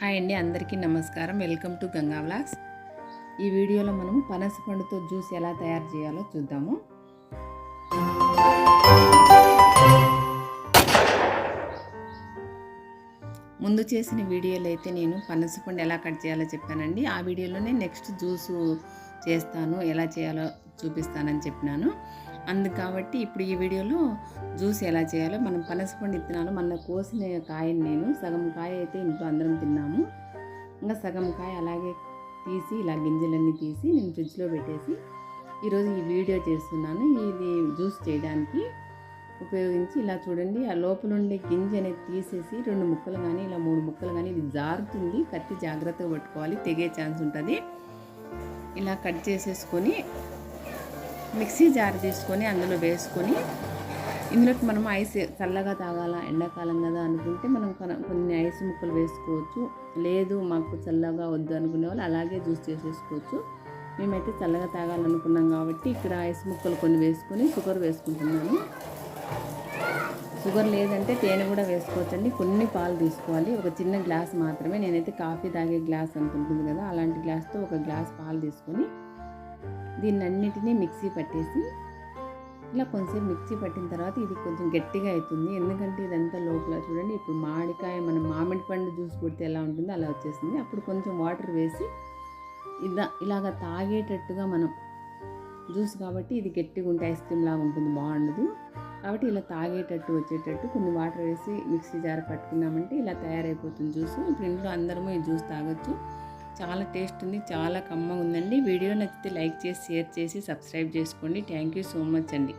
Hi అండి అందరికీ నమస్కారం. Welcome to Ganga vlogs. ఈ వీడియోలో మనం పనస పండుతో జ్యూస్ ఎలా తయారు చేయాలో చూద్దాము. ముందు చేసిన వీడియోలో అయితే నేను పనస పండు ఎలా కట్ చేయాలో చెప్పానండి. ఆ వీడియోలోనే నెక్స్ట్ జ్యూస్ చేస్తాను ఎలా చేయాలో చూపిస్తానని చెప్పినాను. అందు కాబట్టి ఇప్పుడు ఈ వీడియోలో జ్యూస్ ఎలా చేయాలో మనం పనసపండు ఇత్తనాలు మన కోసిన కాయని నేను సగం కాయ అయితే ఇంట్లో అందరం తిన్నాము. ఇంకా సగం కాయ అలాగే తీసి ఇలా గింజలన్నీ తీసి నేను ఫ్రిడ్జ్లో పెట్టేసి ఈరోజు ఈ వీడియో చేస్తున్నాను. ఇది జ్యూస్ చేయడానికి ఉపయోగించి ఇలా చూడండి ఆ లోపల ఉండే గింజ అనేది తీసేసి రెండు ముక్కలు కానీ ఇలా మూడు ముక్కలు కానీ ఇది జారుతుంది. కత్తి జాగ్రత్తగా పట్టుకోవాలి తెగే ఛాన్స్ ఉంటుంది. ఇలా కట్ చేసేసుకొని మిక్సీ జార్ తీసుకొని అందులో వేసుకొని ఇందులోకి మనం ఐస్ చల్లగా తాగాల ఎండాకాలం కదా అనుకుంటే మనం కొన- కొన్ని ఐస్ ముక్కలు వేసుకోవచ్చు. లేదు మాకు చల్లగా వద్దు అనుకునే వాళ్ళు అలాగే జ్యూస్ చేసేసుకోవచ్చు. మేమైతే చల్లగా తాగాలనుకున్నాం కాబట్టి ఇక్కడ ఐస్ ముక్కలు కొన్ని వేసుకొని షుగర్ వేసుకుంటున్నాను. షుగర్ లేదంటే తేనె కూడా వేసుకోవచ్చండి. కొన్ని పాలు తీసుకోవాలి. ఒక చిన్న గ్లాస్ మాత్రమే. నేనైతే కాఫీ తాగే గ్లాస్ అనుకుంటుంది కదా అలాంటి గ్లాస్తో ఒక గ్లాస్ పాలు తీసుకొని దీన్నన్నిటినీ మిక్సీ పట్టేసి ఇలా కొంచెం మిక్సీ పట్టిన తర్వాత ఇది కొంచెం గట్టిగా అవుతుంది. ఎందుకంటే ఇదంతా లోపల చూడండి ఇప్పుడు మామిడికాయ మనం మామిడి పండు జ్యూస్ కొడితే ఎలా ఉంటుందో అలా వచ్చేసింది అప్పుడు కొంచెం వాటర్ వేసి ఇలా ఇలాగ తాగేటట్టుగా మనం జ్యూస్ కాబట్టి ఇది గట్టిగా ఉంటే ఐస్ క్రీమ్ లాగా ఉంటుంది బాగుండదు. కాబట్టి ఇలా తాగేటట్టు వచ్చేటట్టు కొన్ని వాటర్ వేసి మిక్సీ జార్ పట్టుకున్నామంటే ఇలా తయారైపోతుంది జ్యూస్. ఇప్పుడు ఇంట్లో అందరము ఈ జ్యూస్ తాగొచ్చు. చాలా టేస్ట్ ఉంది చాలా కమ్మగా ఉందండి వీడియో నచ్చితే లైక్ చేసి షేర్ చేసి సబ్స్క్రైబ్ చేసుకోండి. థ్యాంక్ యూ సో మచ్ అండి.